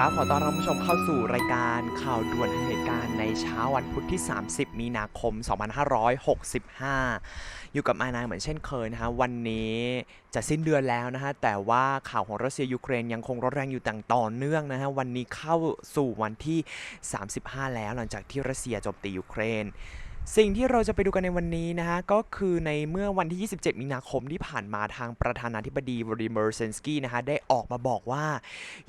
ครับขอต้อนรับผู้ชมเข้าสู่รายการข่าวด่วนทันเหตุการณ์ในเช้าวันพุธที่ 30 มีนาคม 2565 อยู่กับมานายเหมือนเช่นเคยนะฮะวันนี้จะสิ้นเดือนแล้วนะฮะแต่ว่าข่าวของรัสเซียยูเครนยังคงร้อนแรงอยู่ต่างต่อเนื่องนะฮะวันนี้เข้าสู่วันที่ 35 แล้วหลังจากที่รัสเซียโจมตียูเครน สิ่งที่เราจะไปดูกันในวันนี้นะฮะ ก็คือในเมื่อวันที่ 27 มีนาคมที่ผ่านมาทางประธานาธิบดีวลาดิเมีร์เซนสกี้นะฮะ ได้ออกมาบอกว่า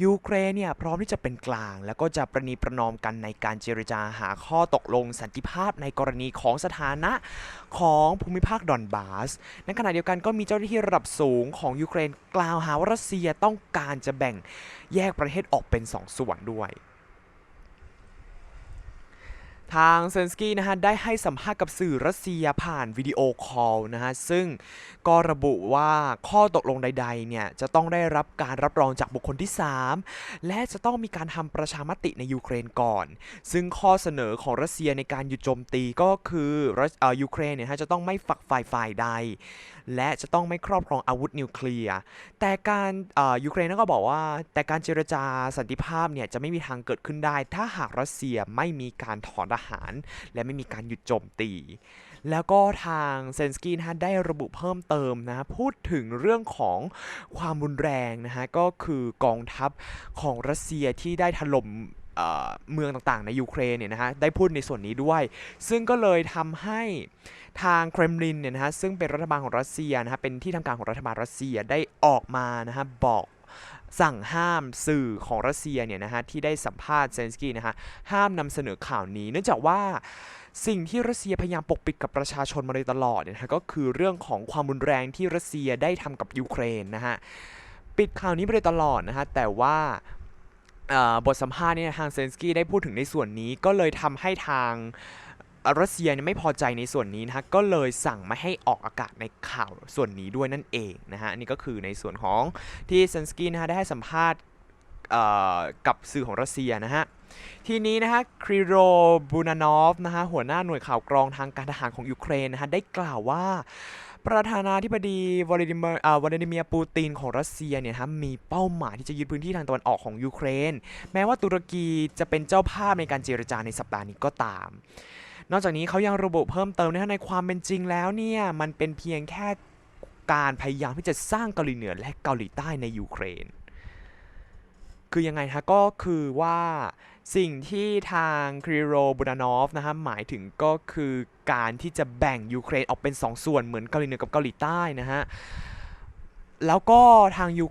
ยูเครนเนี่ย พร้อมที่จะเป็นกลาง แล้วก็จะประนีประนอมกันในการเจรจาหาข้อตกลงสันติภาพในกรณีของสถานะของภูมิภาคดอนบาสในขณะเดียวกันก็มีเจ้าหน้าที่ระดับสูงของยูเครนกล่าวหาว่ารัสเซียต้องการจะแบ่งแยกประเทศออกเป็นสองส่วนด้วย ทางเซนสกี้นะฮะได้ให้สัมภาษณ์กับสื่อรัสเซียผ่านวิดีโอคอลนะฮะซึ่งก็ระบุว่าข้อตกลงใดๆเนี่ยจะต้องได้รับการรับรองจากบุคคลที่ 3 และจะต้องมีการทำประชามติในยูเครนก่อน ซึ่งข้อเสนอของรัสเซียในการหยุดโจมตีก็คือรัสเอ่อยูเครนเนี่ยฮะจะต้องไม่ฝักฝ่ายฝ่ายใด และจะต้องไม่ครอบครองอาวุธนิวเคลียร์ แต่การเอ่อยูเครนก็บอกว่า แต่การเจรจาสันติภาพเนี่ยจะไม่มีทางเกิดขึ้นได้ ถ้าหากรัสเซียไม่มีการถอนหาร และไม่มีการหยุดโจมตี แล้วก็ทางเซนสกี้นะฮะได้ระบุเพิ่มเติมนะพูดถึงเรื่องของความรุนแรงนะฮะก็คือกองทัพของรัสเซียที่ได้ถล่มเมืองต่างๆ ในยูเครนเนี่ยนะฮะได้พูดในส่วนนี้ด้วย ซึ่งก็เลยทำให้ทางเครมลินเนี่ยนะฮะซึ่งเป็นรัฐบาลของรัสเซียนะฮะเป็นที่ทำการของรัฐบาลรัสเซียได้ออกมานะฮะบอก สั่งห้ามสื่อของรัสเซียเนี่ยนะฮะที่ได้สัมภาษณ์เซนสกี้นะฮะห้ามนำเสนอข่าวนี้เนื่องจากว่าสิ่งที่รัสเซียพยายามปกปิดกับประชาชนมาโดยตลอดเนี่ยนะก็คือเรื่องของความรุนแรงที่รัสเซียได้ทำกับยูเครนนะฮะปิดข่าวนี้มาโดยตลอดนะฮะแต่ว่าบทสัมภาษณ์เนี่ยทางเซนสกี้ได้พูดถึงในส่วนนี้ก็เลยทำให้ทาง รัสเซียเนี่ยไม่พอใจในส่วนนี้นะฮะก็เลยสั่งไม่ให้ออกอากาศในข่าวส่วนนี้ด้วยนั่นเองนะฮะนนี้ก็คือในส่วนของที่เซนสกี้นะฮะได้ให้สัมภาษณ์กับสื่อของรัสเซียนะฮะทีนี้นะฮะคริโรบูนานอฟนะฮะหัวหน้าหน่วยข่าวกรองทางการทหารของยูเครนนะฮะได้กล่าวว่าประธานาธิบดีวลาดิเมียร์วลาดิเมียร์ปูตินของรัสเซียเนี่ยฮะมีเป้าหมายที่จะยึดพื้นที่ทางตะวันออกของยูเครน แม้ว่าตุรกีจะเป็นเจ้าภาพในการเจรจาในสัปดาห์นี้ก็ตาม นอกจากนี้เขายังระบุเพิ่มเติมนะฮะในความเป็นจริงแล้วเนี่ยมันเป็นเพียงแค่การพยายามที่จะสร้างเกาหลีเหนือและเกาหลีใต้ในยูเครน คือยังไงฮะก็คือว่าสิ่งที่ทางคริโรบูดานอฟนะฮะหมายถึงก็คือการที่จะแบ่งยูเครนออกเป็น 2ส่วนเหมือนเกาหลีเหนือกับเกาหลีใต้นะฮะ แล้วก็ทางยู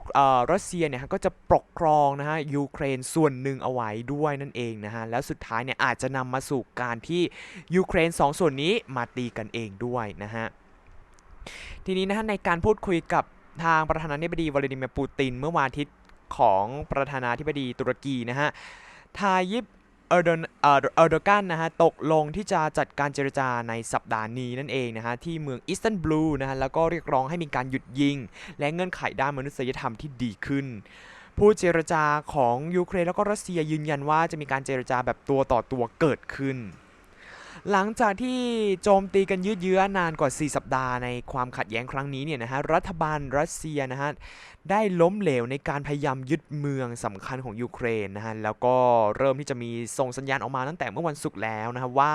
รัสเซียเนี่ยก็จะปกครองนะฮะยูเครนส่วนหนึ่งเอาไว้ด้วยนั่นเองนะฮะแล้วสุดท้ายเนี่ยอาจจะนำมาสู่การที่ยูเครนสองส่วนนี้มาตีกันเองด้วยนะฮะทีนี้นะฮะในการพูดคุยกับทางประธานาธิบดีวลาดิเมียร์ปูติน เมื่อวันอาทิตย์ของประธานาธิบดีตุรกีนะฮะทายิป เออร์ดนเออเออร์โดกันนะฮะตกลงที่จะจัดการเจรจาในสัปดาห์นี้นั่นเองนะฮะที่เมืองอิสตันบูลนะฮะแล้วก็เรียกร้องให้มีการหยุดยิง และเงื่อนไขด้านมนุษยธรรมที่ดีขึ้น ผู้เจรจาของยูเครนแล้วก็รัสเซียยืนยันว่าจะมีการเจรจาแบบตัวต่อตัวเกิดขึ้น หลังจากที่โจมตีกันยืดเยื้อนานกว่า 4 สัปดาห์ในความขัดแย้งครั้งนี้เนี่ยนะฮะรัฐบาลรัสเซียนะฮะได้ล้มเหลวในการพยายามยึดเมืองสำคัญของยูเครนนะฮะแล้วก็เริ่มที่จะมีส่งสัญญาณออกมาตั้งแต่เมื่อวันศุกร์แล้วนะฮะว่า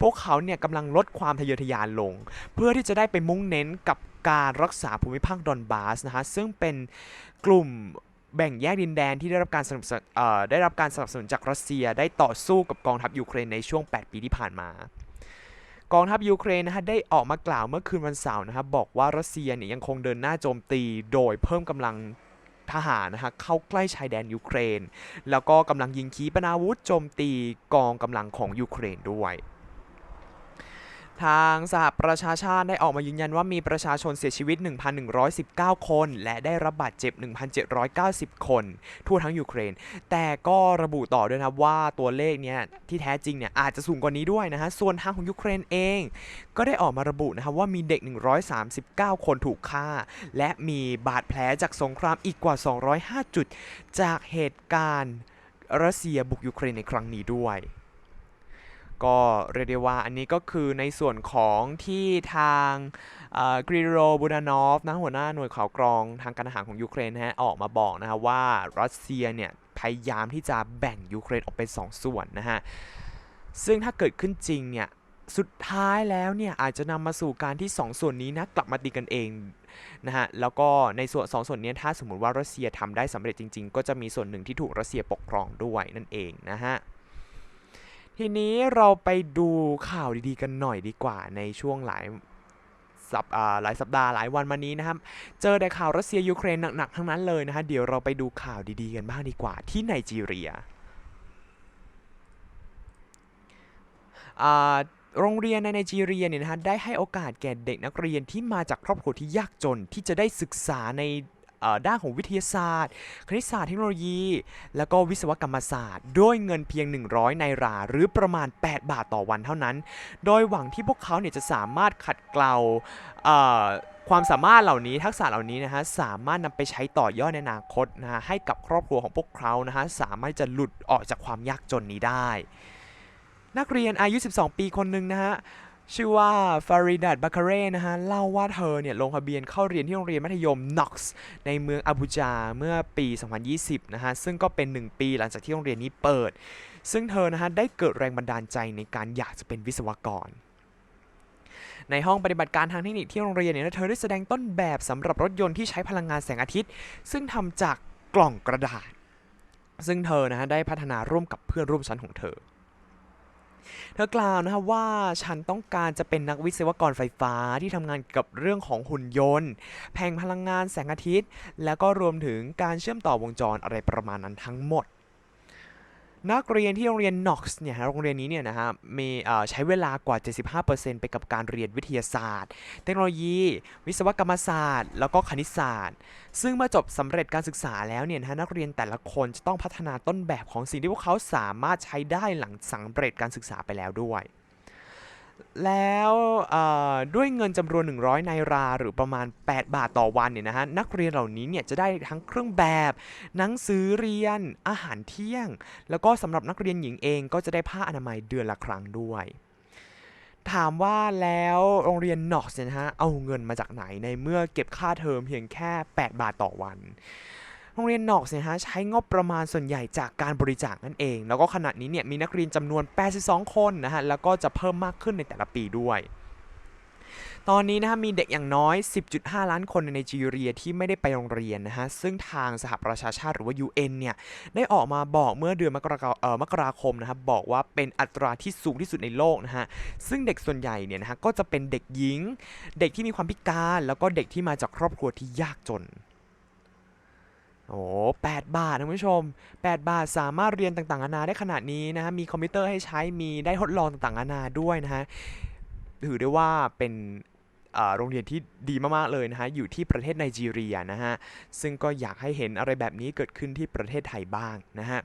พวกเขาเนี่ยกำลังลดความทะเยอทะยานลง เพื่อที่จะได้ไปมุ่งเน้นกับการรักษาภูมิภาคดอนบาสนะฮะซึ่งเป็นกลุ่ม แบ่งแยกดินแดนที่ได้รับการสนับสนุนได้รับการสนับสนุนจากรัสเซียได้ต่อสู้กับกองทัพยูเครนในช่วง 8 ปีที่ผ่านมา กองทัพยูเครนนะฮะได้ออกมากล่าวเมื่อคืนวันเสาร์นะครับบอกว่ารัสเซียเนี่ยยังคงเดินหน้าโจมตี โดยเพิ่มกำลังทหารนะฮะเข้าใกล้ชายแดนยูเครน แล้วก็กำลังยิงขีปนาวุธโจมตีกองกำลังของยูเครนด้วย ทางสหประชาชาติได้ออกมายืนยันว่ามีประชาชนเสียชีวิต 1,119 คน และได้รับบาดเจ็บ 1,790 คน ทั่วทั้งยูเครน แต่ก็ระบุต่อด้วยนะครับว่าตัวเลขเนี้ยที่แท้จริงเนี่ยอาจจะสูงกว่านี้ด้วยนะฮะ ส่วนทางของยูเครนเอง ก็ได้ออกมาระบุนะครับว่ามีเด็ก 139 คนถูกฆ่า และมีบาดแผลจากสงครามอีกกว่า 205 จุด จากเหตุการณ์รัสเซียบุกยูเครนในครั้งนี้ด้วย ก็เรียกได้ว่าอันนี้ก็คือในส่วนของที่ทางกริโรบูดานอฟนะหัวหน้าหน่วยข่าวกรองทางการทหารของยูเครนนะฮะออกมาบอกนะครับว่ารัสเซียเนี่ยพยายามที่จะแบ่งยูเครนออกเป็นสองส่วนนะฮะ ซึ่งถ้าเกิดขึ้นจริงเนี่ยสุดท้ายแล้วเนี่ยอาจจะนำมาสู่การที่ 2 ส่วนนี้นะกลับมาตีกันเองนะฮะแล้วก็ในส่วนสองส่วนนี้ถ้าสมมติว่ารัสเซียทำได้สำเร็จจริง ๆ ก็จะมีส่วนหนึ่งที่ถูกรัสเซียปกครองด้วยนั่นเองนะฮะ ทีนี้เราไปดูข่าวดีๆกันหน่อยดีกว่าในช่วงหลายสัปหลายสัปดาห์หลายวันมานี้นะครับ เจอแต่ข่าวรัสเซียยูเครนหนักๆทั้งนั้นเลยนะฮะ เดี๋ยวเราไปดูข่าวดีๆกันบ้างดีกว่าที่ไนจีเรียโรงเรียนในไนจีเรียเนี่ยนะฮะได้ให้โอกาสแก่เด็กนักเรียนที่มาจากครอบครัวที่ยากจนที่จะได้ศึกษาใน ด้านของวิทยาศาสตร์ คณิตศาสตร์เทคโนโลยี แล้วก็วิศวกรรมศาสตร์ ด้วยเงินเพียง 100 ไนราหรือประมาณ 8 บาทต่อวันเท่านั้น โดยหวังที่พวกเขาเนี่ยจะสามารถขัดเกลาความสามารถเหล่านี้ทักษะเหล่านี้นะฮะสามารถนำไปใช้ต่อยอดในอนาคตนะฮะให้กับครอบครัวของพวกเขานะฮะสามารถจะหลุดออกจากความยากจนนี้ได้ นักเรียนอายุ 12 ปีคนหนึ่งนะฮะ ชื่อว่าฟาริดัตบัคาเร่นะฮะ เล่าว่าเธอเนี่ย ลงทะเบียนเข้าเรียนที่โรงเรียนมัธยม Knox ในเมืองอาบูจาเมื่อปี 2020 นะฮะ ซึ่งก็เป็น 1 ปีหลังจากที่โรงเรียนนี้เปิด ซึ่งเธอนะฮะ ได้เกิดแรงบันดาลใจในการอยากจะเป็นวิศวกรในห้องปฏิบัติการทางเทคนิคที่โรงเรียนเนี่ยเธอได้แสดงต้นแบบสำหรับรถยนต์ที่ใช้พลังงานแสงอาทิตย์ ซึ่งทำจากกล่องกระดาษ ซึ่งเธอนะฮะได้พัฒนาร่วมกับเพื่อนร่วมชั้นของเธอ เธอกล่าวนะครับว่าฉันต้องการจะเป็นนักวิศวกรไฟฟ้าที่ทำงานกับเรื่องของหุ่นยนต์ แผงพลังงานแสงอาทิตย์ แล้วก็รวมถึงการเชื่อมต่อวงจรอะไรประมาณนั้นทั้งหมด นักเรียนที่โรงเรียนน็อกซ์เนี่ยฮะโรงเรียนนี้เนี่ยนะฮะมีใช้เวลากว่า 75%ไปกับการเรียนวิทยาศาสตร์ เทคโนโลยี วิศวกรรมศาสตร์ แล้วก็คณิตศาสตร์ ซึ่งเมื่อจบสำเร็จการศึกษาแล้วเนี่ยนะฮะนักเรียนแต่ละคนจะต้องพัฒนาต้นแบบของสิ่งที่พวกเขาสามารถใช้ได้หลังสำเร็จการศึกษาไปแล้วด้วย แล้วด้วยเงินจำนวน 100ไนราหรือประมาณ 8 บาทต่อวันเนี่ยนะฮะนักเรียนเหล่านี้เนี่ยจะได้ทั้งเครื่องแบบ หนังสือเรียนอาหารเที่ยง แล้วก็สำหรับนักเรียนหญิงเองก็จะได้ผ้าอนามัยเดือนละครั้งด้วย ถามว่าแล้วโรงเรียนนอกเนี่ยนะฮะเอาเงินมาจากไหนในเมื่อเก็บค่าเทอมเพียงแค่ 8 บาทต่อวัน โรงเรียนนอกเนี่ยฮะใช้งบประมาณส่วนใหญ่จากการบริจาคนั่นเอง แล้วก็ขณะนี้เนี่ยมีนักเรียนจำนวน 82 คนนะฮะแล้วก็จะเพิ่มมากขึ้นในแต่ละปีด้วยตอนนี้นะฮะมีเด็กอย่างน้อย 10.5 ล้านคนในไนจีเรียที่ไม่ได้ไปโรงเรียนนะฮะ ซึ่งทางสหประชาชาติหรือว่า UN เนี่ย ได้ออกมาบอกเมื่อเดือนมกราคมเอ่อมกราคมนะครับบอกว่าเป็นอัตราที่สูงที่สุดในโลกนะฮะ ซึ่งเด็กส่วนใหญ่เนี่ยนะฮะก็จะเป็นเด็กหญิง เด็กที่มีความพิการ แล้วก็เด็กที่มาจากครอบครัวที่ยากจน โอ้แปดบาทนะคุณผู้ชม 8 บาทสามารถเรียนต่างๆนานาได้ขนาดนี้นะฮะ มีคอมพิวเตอร์ให้ใช้ มีได้ทดลองต่างๆนานาด้วยนะฮะ ถือได้ว่าเป็นโรงเรียนที่ดีมากๆเลยนะฮะ อยู่ที่ประเทศไนจีเรียนะฮะ ซึ่งก็อยากให้เห็นอะไรแบบนี้เกิดขึ้นที่ประเทศไทยบ้างนะฮะ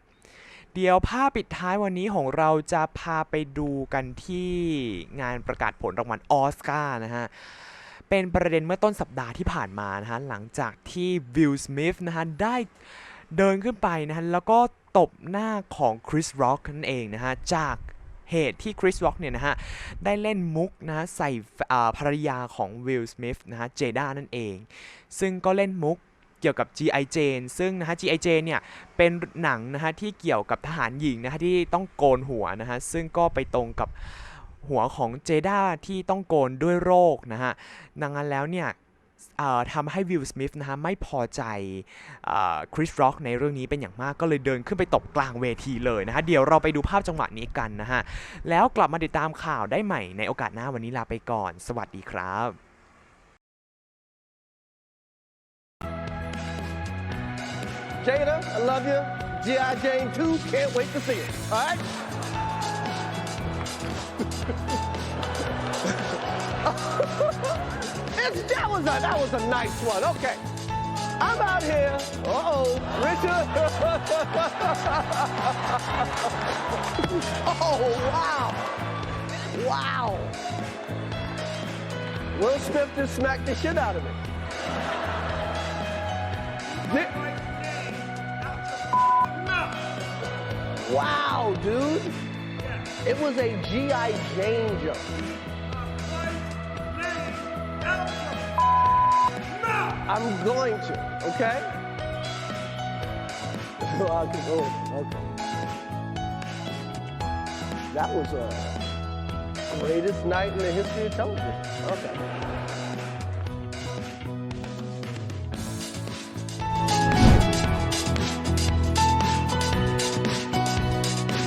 เดี๋ยวภาพปิดท้ายวันนี้ของเราจะพาไปดูกันที่งานประกาศผลรางวัลออสการ์นะฮะ เป็นประเด็นเมื่อต้นสัปดาห์ที่ผ่านมานะฮะหลังจากที่วิลสมิธนะฮะได้เดินขึ้นไปนะฮะแล้วก็ตบหน้าของคริสร็อกนั่นเองนะฮะจากเหตุที่คริสร็อกเนี่ยนะฮะได้เล่นมุกนะฮะใส่ภรรยาของวิลสมิธนะฮะเจด้านั่นเอง ซึ่งก็เล่นมุกเกี่ยวกับ G.I. Jane ซึ่งนะฮะ G.I. Jane เนี่ยเป็นหนังนะฮะที่เกี่ยวกับทหารหญิงนะฮะที่ต้องโกนหัวนะฮะซึ่งก็ไปตรงกับ หัวของเจด้าที่ต้องโกนด้วยโรคนะฮะดังนั้นแล้วเนี่ยทำให้วิลสมิธนะฮะไม่พอใจคริสร็อกในเรื่องนี้เป็นอย่างมากก็เลยเดินขึ้นไปตบกลางเวทีเลยนะฮะ เดี๋ยวเราไปดูภาพจังหวะนี้กันนะฮะ แล้วกลับมาติดตามข่าวได้ใหม่ในโอกาสหน้าวันนี้ลาไปก่อน สวัสดีครับ Jada, I love you. G.I. Jane 2, can't wait to see it. All right? It's, that, was a, that was a nice one. Okay. I'm out here. Uh-oh. Richard. oh, wow. Wow. Will Smith just smacked the shit out of me. Wow, dude. It was a G.I. Jane joke. I'm going to, okay? Go. Okay. That was uh, greatest night in the history of television. Okay.